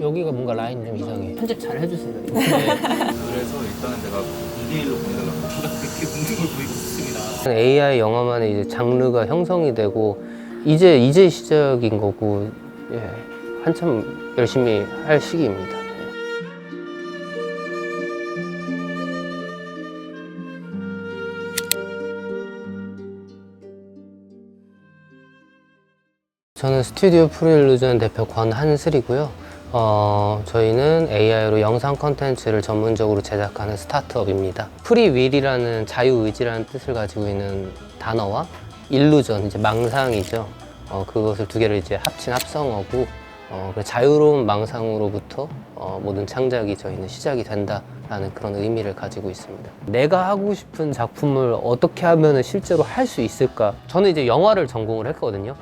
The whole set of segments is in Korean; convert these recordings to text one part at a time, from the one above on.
여기가 뭔가 라인 좀 이상해. 편집 잘 해주세요. 이거. 그래서 일단은 내가 2대1로 보내달라고 그렇게 웃는 걸 보이고 있습니다. AI 영화만의 이제 장르가 형성이 되고 이제 이제 시작인 거고 예, 한참 열심히 할 시기입니다. 예. 저는 스튜디오 프로일루전 대표 권한슬이고요. 어, 저희는 AI로 영상 컨텐츠를 전문적으로 제작하는 스타트업입니다. 프리윌이라는 자유의지라는 뜻을 가지고 있는 단어와 일루전, 이제 망상이죠. 어, 그것을 두 개를 이제 합친 합성어고, 어, 그 자유로운 망상으로부터 어, 모든 창작이 저희는 시작이 된다라는 그런 의미를 가지고 있습니다. 내가 하고 싶은 작품을 어떻게 하면 실제로 할 수 있을까? 저는 이제 영화를 전공을 했거든요.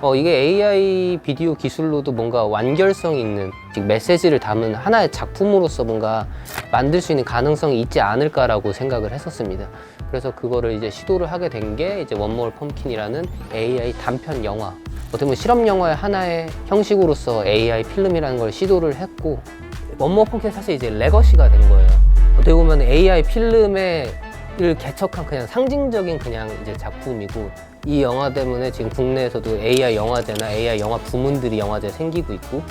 어, 이게 AI 비디오 기술로도 뭔가 완결성 있는 즉 메시지를 담은 하나의 작품으로서 뭔가 만들 수 있는 가능성이 있지 않을까라고 생각을 했었습니다. 그래서 그거를 이제 시도를 하게 된 게 이제 원몰 펌킨이라는 AI 단편 영화. 어떻게 보면 실험 영화의 하나의 형식으로서 AI 필름이라는 걸 시도를 했고 원몰 펌킨 사실 이제 레거시가 된 거예요. 어떻게 보면 AI 필름의 를 개척한 그냥 상징적인 그냥 이제 작품이고 이 영화 때문에 지금 국내에서도 AI 영화제나 AI 영화 부문들이 영화제 생기고 있고.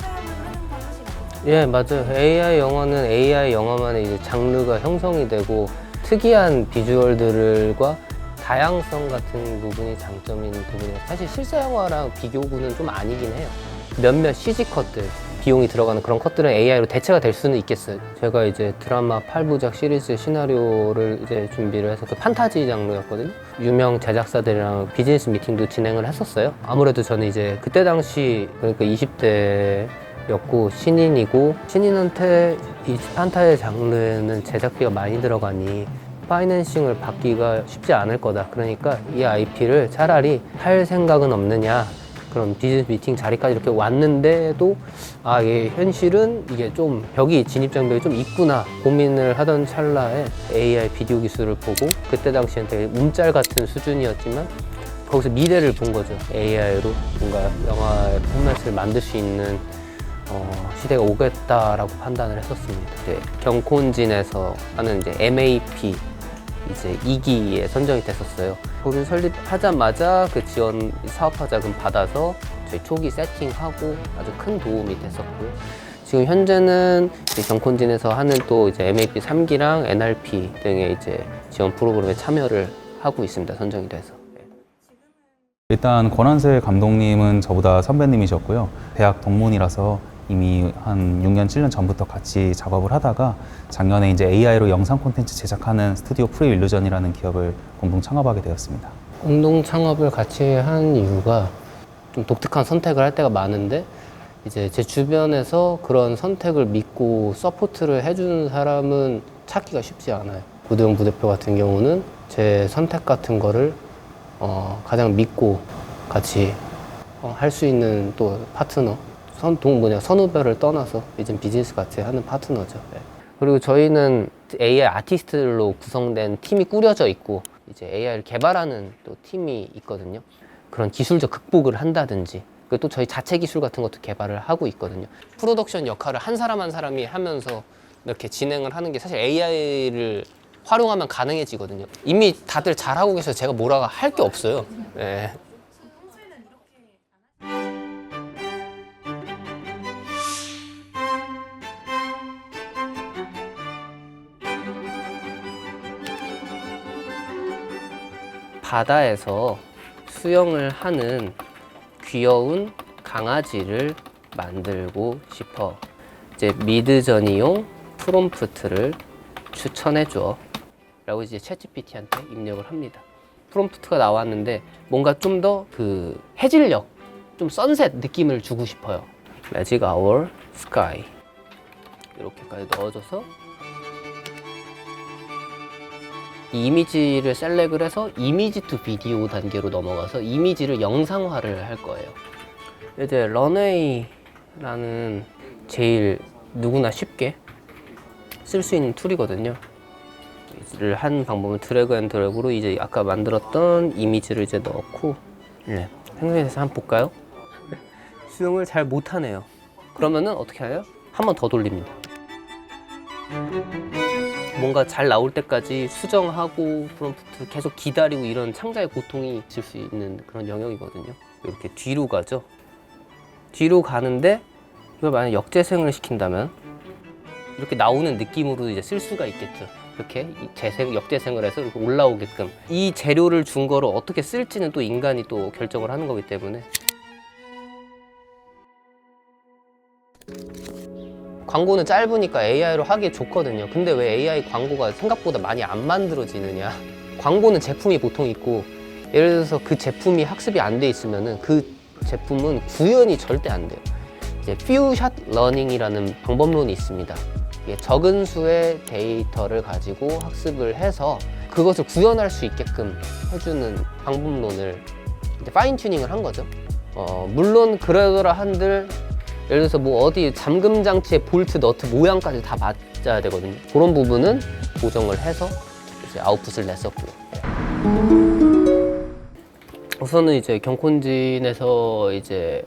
예 맞아요. AI 영화는 AI 영화만의 이제 장르가 형성이 되고 특이한 비주얼들과 다양성 같은 부분이 장점인 부분이에요. 사실 실사 영화랑 비교구는 좀 아니긴 해요. 몇몇 CG 컷들 비용이 들어가는 그런 컷들은 AI로 대체가 될 수는 있겠어요. 제가 이제 드라마 8부작 시리즈 시나리오를 이제 준비를 해서 그 판타지 장르였거든요. 유명 제작사들이랑 비즈니스 미팅도 진행을 했었어요. 아무래도 저는 이제 그때 당시 그러니까 20대 였고 신인이고 신인한테 이 판타지 장르는 제작비가 많이 들어가니 파이낸싱을 받기가 쉽지 않을 거다. 그러니까 이 IP를 차라리 할 생각은 없느냐. 그런 비즈니스 미팅 자리까지 이렇게 왔는데도 아, 이게 현실은 이게 좀 벽이 진입장벽이 좀 있구나 고민을 하던 찰나에 AI 비디오 기술을 보고 그때 당시엔 되게 움짤 같은 수준이었지만 거기서 미래를 본 거죠. AI로 뭔가 영화의 포맷을 만들 수 있는 어, 시대가 오겠다라고 판단을 했었습니다. 이제 경콘진에서 하는 이제 MAP 이제 2기에 선정이 됐었어요. 법인 설립하자마자 그 지원 사업화 자금 받아서 저희 초기 세팅하고 아주 큰 도움이 됐었고요. 지금 현재는 이제 경콘진에서 하는 또 이제 MAP 3기랑 NRP 등의 이제 지원 프로그램에 참여를 하고 있습니다. 선정이 돼서. 네. 일단 권한세 감독님은 저보다 선배님이셨고요. 대학 동문이라서 이미 한 6년, 7년 전부터 같이 작업을 하다가 작년에 이제 AI로 영상 콘텐츠 제작하는 스튜디오 프리 일루전이라는 기업을 공동 창업하게 되었습니다. 공동 창업을 같이 한 이유가 좀 독특한 선택을 할 때가 많은데 이제 제 주변에서 그런 선택을 믿고 서포트를 해주는 사람은 찾기가 쉽지 않아요. 우대용 부대표 같은 경우는 제 선택 같은 거를 어, 가장 믿고 같이 어, 할 수 있는 또 파트너 선, 동 뭐냐 선후배를 떠나서 이제 비즈니스 같이 하는 파트너죠. 네. 그리고 저희는 AI 아티스트로 구성된 팀이 꾸려져 있고 이제 AI를 개발하는 또 팀이 있거든요. 그런 기술적 극복을 한다든지 그리고 또 저희 자체 기술 같은 것도 개발을 하고 있거든요. 프로덕션 역할을 한 사람 한 사람이 하면서 이렇게 진행을 하는 게 사실 AI를 활용하면 가능해지거든요. 이미 다들 잘하고 계셔서 제가 뭐라고 할게 없어요. 네. 바다에서 수영을 하는 귀여운 강아지를 만들고 싶어. 이제 미드저니용 프롬프트를 추천해 줘. 라고 이제 챗GPT한테 입력을 합니다. 프롬프트가 나왔는데 뭔가 좀 더 그 해질녘, 좀 선셋 느낌을 주고 싶어요. Magic Hour Sky. 이렇게까지 넣어줘서 이 이미지를 셀렉을 해서 이미지 투 비디오 단계로 넘어가서 이미지를 영상화를 할 거예요. 이제 런웨이라는 제일 누구나 쉽게 쓸 수 있는 툴이거든요. 한 방법은 드래그 앤 드래그로 이제 아까 만들었던 이미지를 이제 넣고 네. 생성해서 한번 볼까요? 수영을 잘 못하네요. 그러면은 어떻게 해요? 한 번 더 돌립니다. 뭔가 잘 나올 때까지 수정하고 프롬프트 계속 기다리고 이런 창자의 고통이 있을 수 있는 그런 영역이거든요. 이렇게 뒤로 가죠. 뒤로 가는데 이걸 만약 역재생을 시킨다면 이렇게 나오는 느낌으로 이제 쓸 수가 있겠죠. 이렇게 이 재생, 역재생을 해서 이렇게 올라오게끔 이 재료를 준 거를 어떻게 쓸지는 또 인간이 또 결정을 하는 거기 때문에 광고는 짧으니까 AI로 하기에 좋거든요. 근데 왜 AI 광고가 생각보다 많이 안 만들어지느냐? 광고는 제품이 보통 있고 예를 들어서 그 제품이 학습이 안 돼 있으면은 그 제품은 구현이 절대 안 돼요. 이제 퓨샷 러닝이라는 방법론이 있습니다. 적은 수의 데이터를 가지고 학습을 해서 그것을 구현할 수 있게끔 해주는 방법론을 이제 파인 튜닝을 한 거죠. 어, 물론 그러더라 한들 예를 들어서 뭐 어디 잠금 장치의 볼트 너트 모양까지 다 맞아야 되거든요. 그런 부분은 보정을 해서 이제 아웃풋을 냈었고요. 우선은 이제 경콘진에서 이제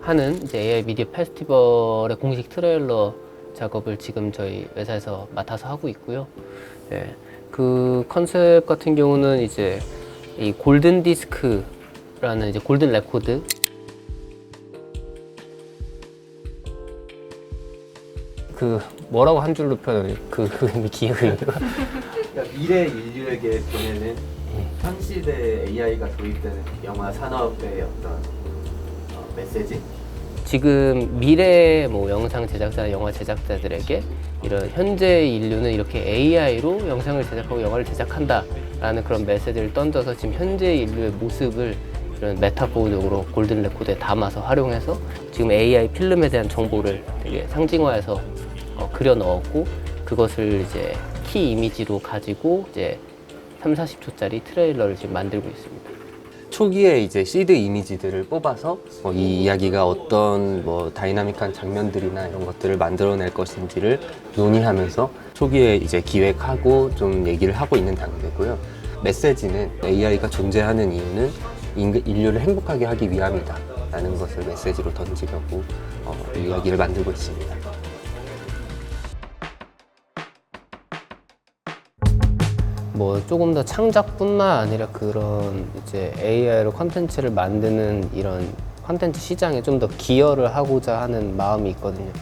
하는 이제 AI 미디어 페스티벌의 공식 트레일러 작업을 지금 저희 회사에서 맡아서 하고 있고요. 네, 그 컨셉 같은 경우는 이제 이 골든 디스크라는 이제 골든 레코드 그 뭐라고 한 줄로 표현을 그, 그 기억이 그러니까 미래 인류에게 보내는 현 시대 AI가 도입되는 영화 산업의 어떤 어, 메시지? 지금 미래 뭐 영상 제작자, 영화 제작자들에게 이런 현재 인류는 이렇게 AI로 영상을 제작하고 영화를 제작한다라는 그런 메시지를 던져서 지금 현재 인류의 모습을 이런 메타포적으로 골든 레코드에 담아서 활용해서 지금 AI 필름에 대한 정보를 되게 상징화해서 어, 그려 넣었고 그것을 이제 키 이미지로 가지고 이제 3, 40초짜리 트레일러를 지금 만들고 있습니다. 초기에 이제 시드 이미지들을 뽑아서 뭐 이 이야기가 어떤 뭐 다이나믹한 장면들이나 이런 것들을 만들어낼 것인지를 논의하면서 초기에 이제 기획하고 좀 얘기를 하고 있는 단계고요. 메시지는 AI가 존재하는 이유는 인- 인류를 행복하게 하기 위함이다. 라는 것을 메시지로 던지려고 어, 이야기를 만들고 있습니다. 뭐 조금 더 창작뿐만 아니라 그런 이제 AI로 컨텐츠를 만드는 이런 컨텐츠 시장에 좀 더 기여를 하고자 하는 마음이 있거든요.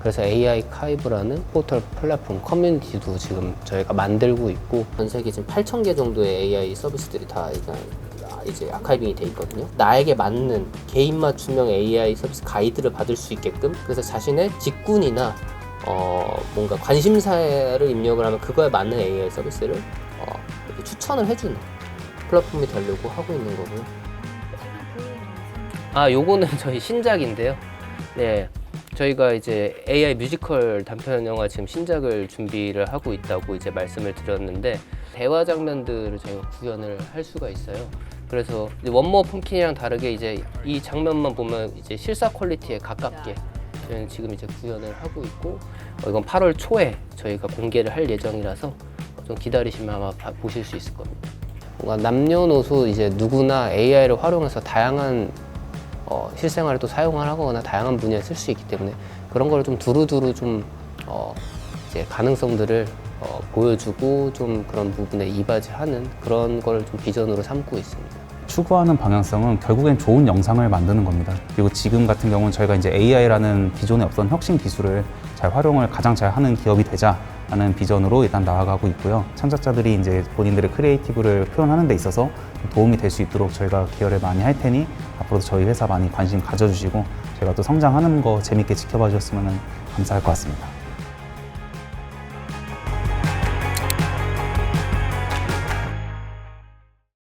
그래서 AI 카이브라는 포털 플랫폼 커뮤니티도 지금 저희가 만들고 있고 전 세계 지금 8천 개 정도의 AI 서비스들이 다 이제 아카이빙이 돼 있거든요. 나에게 맞는 개인 맞춤형 AI 서비스 가이드를 받을 수 있게끔 그래서 자신의 직군이나 어 뭔가 관심사를 입력을 하면 그거에 맞는 AI 서비스를 추천을 해주는 플랫폼이 되려고 하고 있는 거고요. 아, 요거는 저희 신작인데요. 네. 저희가 이제 AI 뮤지컬 단편 영화 지금 신작을 준비를 하고 있다고 이제 말씀을 드렸는데 대화 장면들을 저희가 구현을 할 수가 있어요. 그래서 원모 펌킨이랑 다르게 이제 이 장면만 보면 이제 실사 퀄리티에 가깝게 저희는 지금 이제 구현을 하고 있고 어, 이건 8월 초에 저희가 공개를 할 예정이라서 좀 기다리시면 아마 봐- 보실 수 있을 겁니다. 뭔가 남녀노소 이제 누구나 AI를 활용해서 다양한 어, 실생활에 또 사용을 하거나 다양한 분야에 쓸 수 있기 때문에 그런 걸 좀 두루두루 좀 어, 이제 가능성들을 어, 보여주고 좀 그런 부분에 이바지하는 그런 걸 좀 비전으로 삼고 있습니다. 추구하는 방향성은 결국엔 좋은 영상을 만드는 겁니다. 그리고 지금 같은 경우는 저희가 이제 AI라는 기존에 없던 혁신 기술을 잘 활용을 가장 잘 하는 기업이 되자 라는 비전으로 일단 나아가고 있고요. 창작자들이 이제 본인들의 크리에이티브를 표현하는 데 있어서 도움이 될 수 있도록 저희가 기여를 많이 할 테니 앞으로도 저희 회사 많이 관심 가져주시고 저희가 또 성장하는 거 재밌게 지켜봐 주셨으면 감사할 것 같습니다.